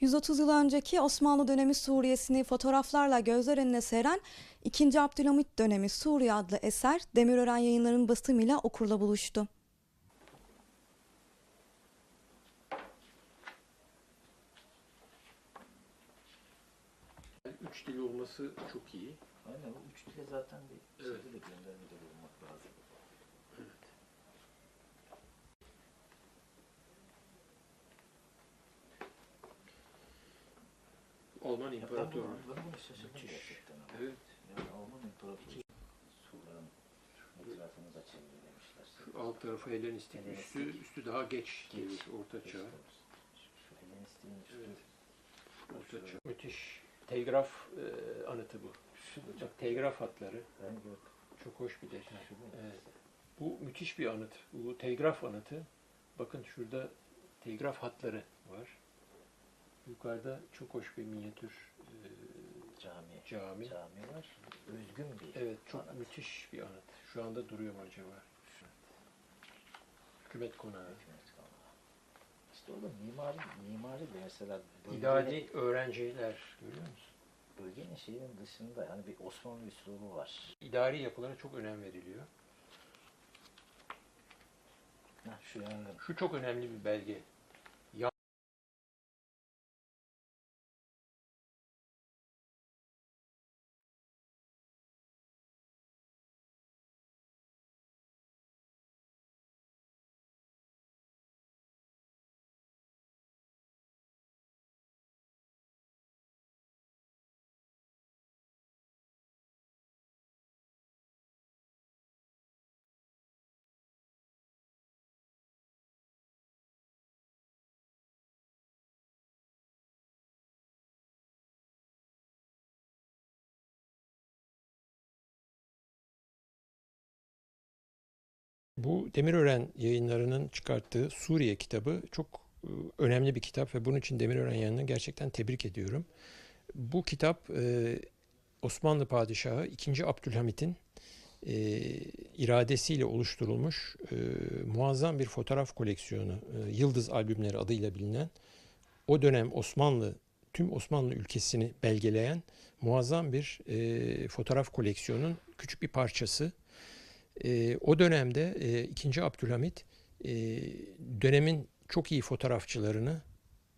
130 yıl önceki Osmanlı dönemi Suriye'sini fotoğraflarla gözler önüne seren 2. Abdülhamit dönemi Suriye adlı eser Demirören yayınlarının basımıyla okurla buluştu. Üç dil olması çok iyi. Aynen bu üç dile zaten bir Evet. şeyde de göndermede bulunmak lazım. Alman şaşırdım Müthiş. Evet. Yani Alman İmparatorluğu surların etrafını da çevrelemişler. Şu alt tarafı Helenistik, Helenistik. üstü, üstü daha geç, Geç, gelir, orta çağ. Şu, Helenistik'in üstü. Evet. Orta çağ. Müthiş. Telgraf e, anıtı bu. Şu da çok Bak telgraf hatları. ben gördüm. Çok hoş bir detay. Evet. Bu müthiş bir anıt. Bu telgraf anıtı. Bakın şurada telgraf hatları var. Yukarıda çok hoş bir minyatür e, Cami. cami. Cami var. Özgün bir Evet, çok anıt. müthiş bir anıt. Şu anda duruyor mu acaba? Hükümet konağı. Hükümet konağı. İşte orada mimari, mimari de mesela bölgenin, İdari öğrenciler görüyor musun? bölgenin şeyinin dışında yani bir Osmanlı üslubu var. İdari yapılara çok önem veriliyor. Heh, şu yangın. Şu çok önemli bir belge. Bu Demirören yayınlarının çıkarttığı Suriye kitabı çok e, önemli bir kitap ve bunun için Demirören yayınlarını gerçekten tebrik ediyorum. Bu kitap e, Osmanlı Padişahı 2. Abdülhamit'in e, iradesiyle oluşturulmuş muazzam bir fotoğraf koleksiyonu, Yıldız albümleri adıyla bilinen o dönem Osmanlı, tüm Osmanlı ülkesini belgeleyen muazzam bir fotoğraf koleksiyonun küçük bir parçası. E, o dönemde e, 2. Abdülhamit e, dönemin çok iyi fotoğrafçılarını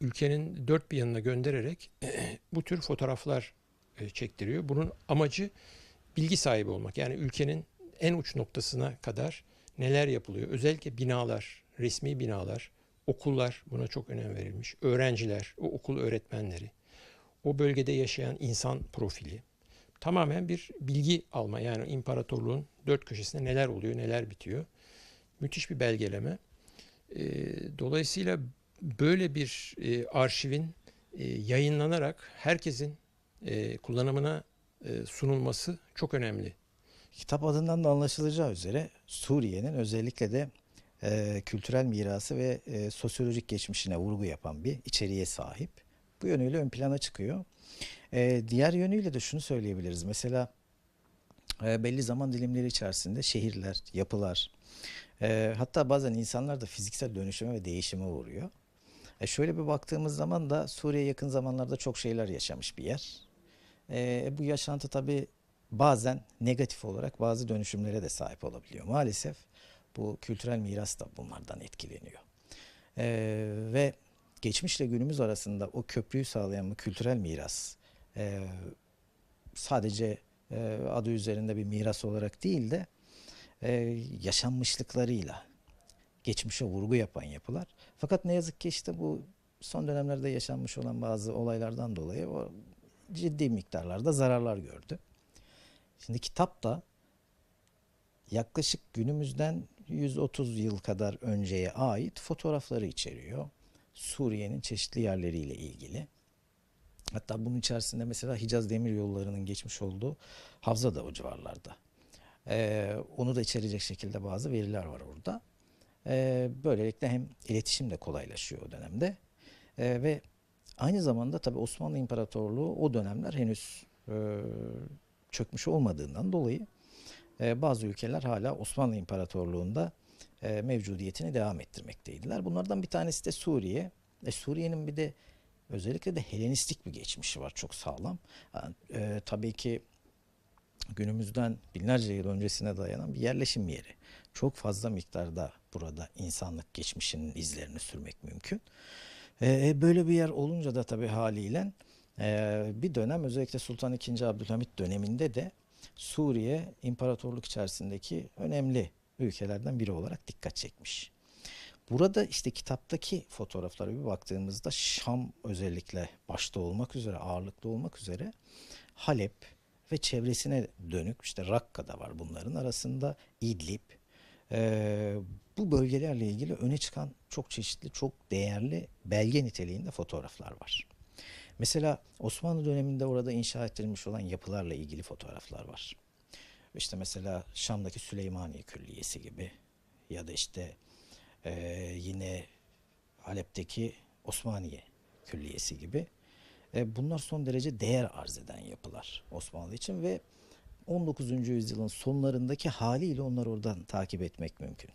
ülkenin dört bir yanına göndererek bu tür fotoğraflar e, çektiriyor. Bunun amacı bilgi sahibi olmak. Yani ülkenin en uç noktasına kadar neler yapılıyor. Özellikle binalar, resmi binalar, okullar buna çok önem verilmiş. Öğrenciler, o okul öğretmenleri, o bölgede yaşayan insan profili. Tamamen bir bilgi alma yani imparatorluğun dört köşesinde neler oluyor, neler bitiyor. Müthiş bir belgeleme. E, dolayısıyla böyle bir e, arşivin e, yayınlanarak herkesin e, kullanımına e, sunulması çok önemli. Kitap adından da anlaşılacağı üzere Suriye'nin özellikle de e, kültürel mirası ve e, sosyolojik geçmişine vurgu yapan bir içeriğe sahip. Bu yönüyle ön plana çıkıyor. E, diğer yönüyle de şunu söyleyebiliriz. Mesela e, belli zaman dilimleri içerisinde şehirler, yapılar, e, hatta bazen insanlar da fiziksel dönüşüme ve değişime uğruyor. E, şöyle bir baktığımız zaman da Suriye yakın zamanlarda çok şeyler yaşamış bir yer. E, bu yaşantı tabii bazen negatif olarak bazı dönüşümlere de sahip olabiliyor. Maalesef bu kültürel miras da bunlardan etkileniyor. Ee, ve geçmişle günümüz arasında o köprüyü sağlayan bu kültürel miras e, sadece e, adı üzerinde bir miras olarak değil de e, yaşanmışlıklarıyla geçmişe vurgu yapan yapılar. Fakat ne yazık ki işte bu son dönemlerde yaşanmış olan bazı olaylardan dolayı o ciddi miktarlarda zararlar gördü. Şimdi kitap da yaklaşık günümüzden 130 yıl kadar önceye ait fotoğrafları içeriyor. Suriye'nin çeşitli yerleriyle ilgili. Hatta bunun içerisinde mesela Hicaz Demir Yolları'nın geçmiş olduğu havza da o civarlarda. Ee, onu da içerecek şekilde bazı veriler var orada. Ee, böylelikle hem iletişim de kolaylaşıyor o dönemde. Ee, ve aynı zamanda tabii Osmanlı İmparatorluğu o dönemler henüz e, çökmüş olmadığından dolayı e, bazı ülkeler hala Osmanlı İmparatorluğu'nda e, mevcudiyetini devam ettirmekteydiler. Bunlardan bir tanesi de Suriye. E, Suriye'nin bir de özellikle de Helenistik bir geçmişi var çok sağlam. Yani, e, tabii ki günümüzden binlerce yıl öncesine dayanan bir yerleşim yeri. Çok fazla miktarda burada insanlık geçmişinin izlerini sürmek mümkün. E, böyle bir yer olunca da tabii haliyle e, bir dönem özellikle Sultan II. Abdülhamit döneminde de Suriye imparatorluk içerisindeki önemli ülkelerden biri olarak dikkat çekmiş. Burada işte kitaptaki fotoğraflara bir baktığımızda Şam özellikle başta olmak üzere ağırlıklı olmak üzere Halep ve çevresine dönük işte Rakka'da var bunların arasında İdlib Ee, bu bölgelerle ilgili öne çıkan çok çeşitli çok değerli belge niteliğinde fotoğraflar var. Mesela Osmanlı döneminde orada inşa ettirilmiş olan yapılarla ilgili fotoğraflar var. İşte mesela Şam'daki Süleymaniye Külliyesi gibi ya da işte ee, yine Halep'teki Osmaniye Külliyesi gibi. E, bunlar son derece değer arz eden yapılar Osmanlı için ve 19. yüzyılın sonlarındaki haliyle onları oradan takip etmek mümkün.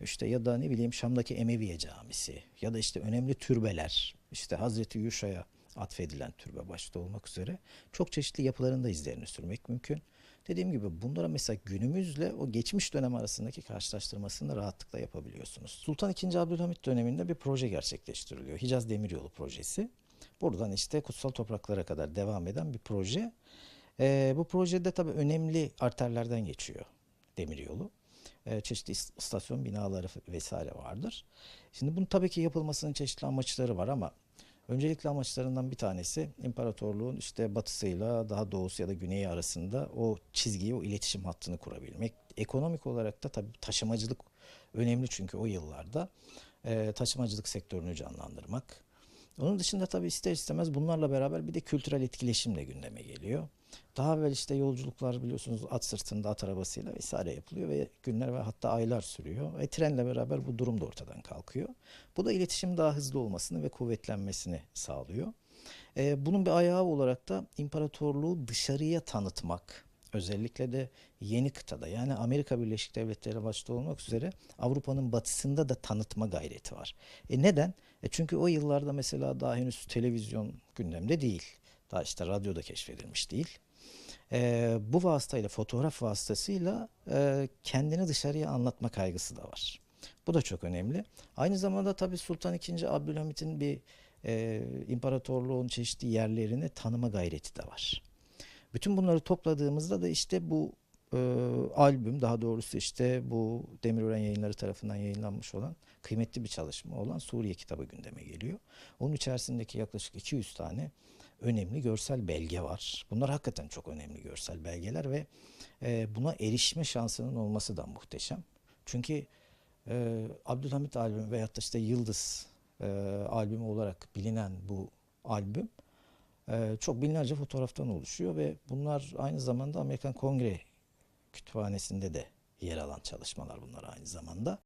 İşte ya da ne bileyim Şam'daki Emeviye Camisi ya da işte önemli türbeler, işte Hazreti Yuşa'ya atfedilen türbe başta olmak üzere çok çeşitli yapıların da izlerini sürmek mümkün. Dediğim gibi bunlara mesela günümüzle o geçmiş dönem arasındaki karşılaştırmasını rahatlıkla yapabiliyorsunuz. Sultan II. Abdülhamit döneminde bir proje gerçekleştiriliyor. Hicaz Demiryolu projesi. Buradan işte kutsal topraklara kadar devam eden bir proje. Ee, bu projede tabii önemli arterlerden geçiyor demiryolu. Ee, çeşitli is- istasyon binaları vesaire vardır. Şimdi bunun tabii ki yapılmasının çeşitli amaçları var ama öncelikli amaçlarından bir tanesi imparatorluğun işte batısıyla daha doğusu ya da güneyi arasında o çizgiyi, o iletişim hattını kurabilmek. Ekonomik olarak da tabii taşımacılık önemli çünkü o yıllarda e, taşımacılık sektörünü canlandırmak. Onun dışında tabii ister istemez bunlarla beraber bir de kültürel etkileşim de gündeme geliyor. Daha evvel işte yolculuklar biliyorsunuz at sırtında at arabasıyla vesaire yapılıyor ve günler ve hatta aylar sürüyor. Ve trenle beraber bu durum da ortadan kalkıyor. Bu da iletişim daha hızlı olmasını ve kuvvetlenmesini sağlıyor. Ee, bunun bir ayağı olarak da imparatorluğu dışarıya tanıtmak. Özellikle de yeni kıtada yani Amerika Birleşik Devletleri başta olmak üzere Avrupa'nın batısında da tanıtma gayreti var. E neden? E çünkü o yıllarda mesela daha henüz televizyon gündemde değil. Daha işte radyo da keşfedilmiş değil. E, bu vasıtayla fotoğraf vasıtasıyla e, kendini dışarıya anlatma kaygısı da var. Bu da çok önemli. Aynı zamanda tabii Sultan II. Abdülhamit'in bir e, imparatorluğun çeşitli yerlerini tanıma gayreti de var. Bütün bunları topladığımızda da işte bu e, albüm daha doğrusu işte bu Demirören yayınları tarafından yayınlanmış olan kıymetli bir çalışma olan Suriye kitabı gündeme geliyor. Onun içerisindeki yaklaşık 200 tane önemli görsel belge var. Bunlar hakikaten çok önemli görsel belgeler ve e, buna erişme şansının olması da muhteşem. Çünkü e, Abdülhamit albümü veyahut da işte Yıldız e, albümü olarak bilinen bu albüm e, çok binlerce fotoğraftan oluşuyor ve bunlar aynı zamanda Amerikan Kongre Kütüphanesi'nde de yer alan çalışmalar bunlar aynı zamanda.